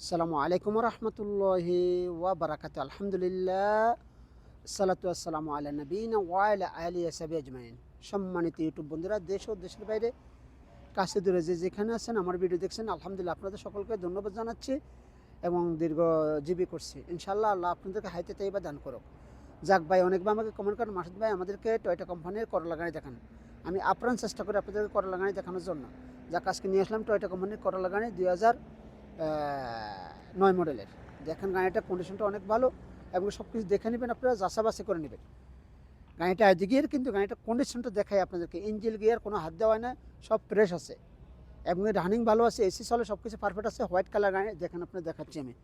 আসসালামু আলাইকুম রহমতুল্লাহি ওয়া বারাকাত আলহামদুলিল্লাহ, সালাতু আসসালামু আলা নবীন ওয়াইলা আলী আসাবি আজমাইন। সম্মানিত ইউটিউব বন্ধুরা, দেশ ও দেশের বাইরে, কাছে দূরে যে যেখানে আছেন, আমার ভিডিও দেখছেন, আলহামদুলিল্লাহ আপনাদের সকলকে ধন্যবাদ জানাচ্ছি এবং দীর্ঘজীবী করছি। ইনশাল্লাহ আল্লাহ আপনাদেরকে হাইতে তাইবা দান করুক। যাক ভাই অনেকবার আমাকে কমেন্ট করেন, মাসুদ ভাই, আমাদেরকে টয়টা কোম্পানির করলা গাড়ি দেখান। আমি আপ্রাণ চেষ্টা করি আপনাদেরকে করলা গাড়ি দেখানোর জন্য। যাক, আজকে নিয়ে আসলাম টয়টা কোম্পানির করলা গাড়ি, দুই হাজার নয় মডেলের। দেখেন গাড়িটার কন্ডিশনটা অনেক ভালো এবং সব কিছু দেখে নেবেন, আপনারা যাচাবাসি করে নেবেন। গাড়িটা আজকের কিন্তু গাড়িটার কন্ডিশনটা দেখায় আপনাদেরকে। ইঞ্জিল গিয়ার কোনো হাত দেওয়া না, সব ফ্রেশ আছে। এবং রানিং ভালো আছে এসি চলে সব কিছু পারফেক্ট আছে হোয়াইট কালার গাড়ি, দেখেন আপনার দেখাচ্ছি আমি।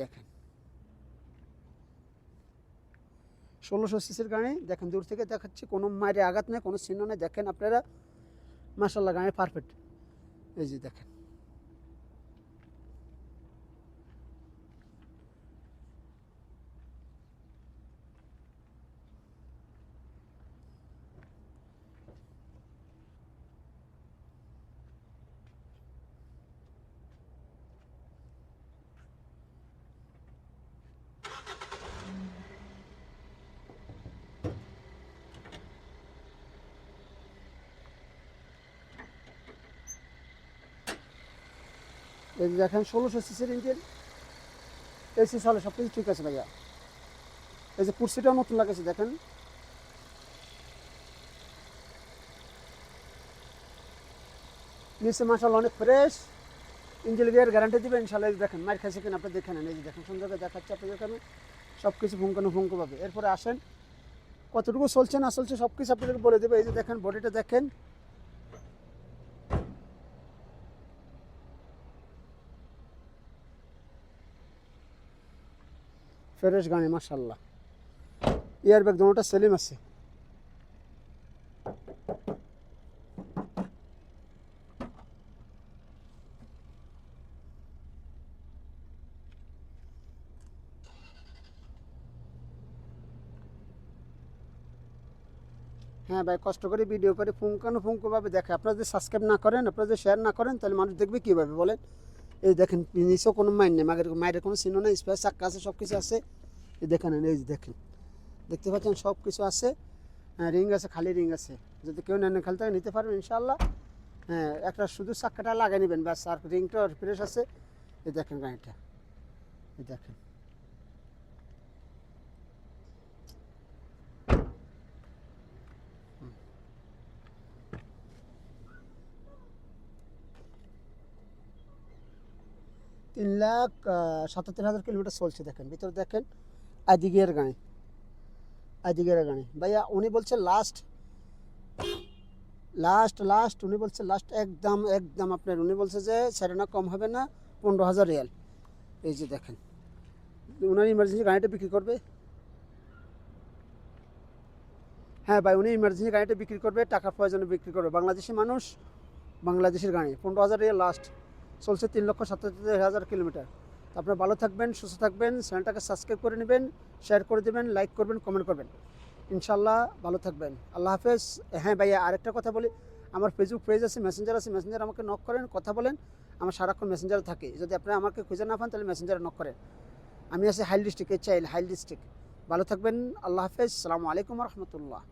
দেখেন। ষোলোশো সিসির গাড়ি, দেখেন দূর থেকে দেখাচ্ছি, কোনো মায়ের আঘাত নেই, কোনো চিহ্ন নেই। দেখেন আপনারা মাসাল্লাহ গাড়ি পারফেক্ট এই এই দেখেন, ষোলোশো সিসির ইঞ্জিন এসি চলে সব কিছু ঠিক আছে ভাইয়া। এই যে কুর্সিটাও নতুন লাগেছে, দেখেন। নিচে মাসাল অনেক ফ্রেশ ইঞ্জিন গিয়ার গ্যারান্টি দেবেন ইনশাল্লাহ দেখেন মার খাইছে কিনা আপনি দেখে নেন। এই যে দেখেন, সুন্দর করে দেখাচ্ছে আপনাদের এখানে। সব কিছু ফুঙ্কানো ফুঙ্কো পাবে এরপরে আসেন, কতটুকু চলছে না চলছে সব কিছু আপনাদেরকে বলে দেবে। এই যে দেখেন বডিটা দেখেন। ফ্রেশ গাড়ি মার্শাল্লাহ ইয়ার ব্যাগ দুটোটা সেলিম আছে। হ্যাঁ ভাই, কষ্ট করে ভিডিও করে ফুঙ্কানো ফুঙ্কোভাবে দেখে। আপনারা যদি সাবস্ক্রাইব না করেন, আপনারা যদি শেয়ার না করেন, তাহলে মানুষ দেখবে কীভাবে, বলেন? এই দেখেন, নিচেও কোনো মাইন নেই, মাগের মায়ের কোনো চিহ্ন নেই স্পেস চাক্কা আছে সব কিছু আছে। এই দেখেন, এই যে দেখেন। দেখতে পাচ্ছেন সব কিছু আছে। হ্যাঁ রিং আছে, খালি রিং আছে। যদি কেউ নেন খালি তাকে নিতে পারবেন ইনশাল্লাহ হ্যাঁ একটা শুধু চাক্কাটা লাগিয়ে নেবেন, ব্যাস, আর রিংটা ফ্রেশ আছে। এই দেখেন গাড়িটা। এই দেখেন। তিন লাখ সাতাত্তর হাজার কিলোমিটার চলছে দেখেন। ভিতরে দেখেন আদিগের গাড়ি। আদিগের গাড়ি। ভাইয়া, উনি বলছে লাস্ট লাস্ট লাস্ট উনি বলছে লাস্ট একদম একদম আপনার, উনি বলছে যে সেটা কম হবে না, পনেরো হাজার রিয়াল। এই যে দেখেন। উনার ইমার্জেন্সি গাড়িটা বিক্রি করবে? হ্যাঁ ভাই, উনি ইমার্জেন্সি গাড়িটা বিক্রি করবে, টাকার প্রয়োজনে বিক্রি করবে। বাংলাদেশি মানুষ, বাংলাদেশের গাড়ি, পনেরো হাজার রিয়াল লাস্ট চলছে তিন লক্ষ সাতাত্তর হাজার কিলোমিটার। আপনারা ভালো থাকবেন, সুস্থ থাকবেন, চ্যানেলটাকে সাবস্ক্রাইব করে নেবেন, শেয়ার করে দেবেন, লাইক করবেন, কমেন্ট করবেন। ইনশাল্লাহ ভালো থাকবেন। আল্লাহ হাফেজ। হ্যাঁ ভাইয়া, আরেকটা কথা বলি। আমার ফেসবুক পেজ আছে মেসেঞ্জার আছে মেসেঞ্জার আমাকে নক করেন, কথা বলেন, আমার সারাক্ষণ মেসেঞ্জার থাকে। যদি আপনি আমাকে খুঁজে না পান, তাহলে মেসেঞ্জারে নক করেন। আমি আছি হাইল ডিস্ট্রিক্টে চাইল হাইল ডিস্ট্রিক্ট ভালো থাকবেন, আল্লাহ হাফেজ। সালামু আলাইকুম রহমতুল্লাহ।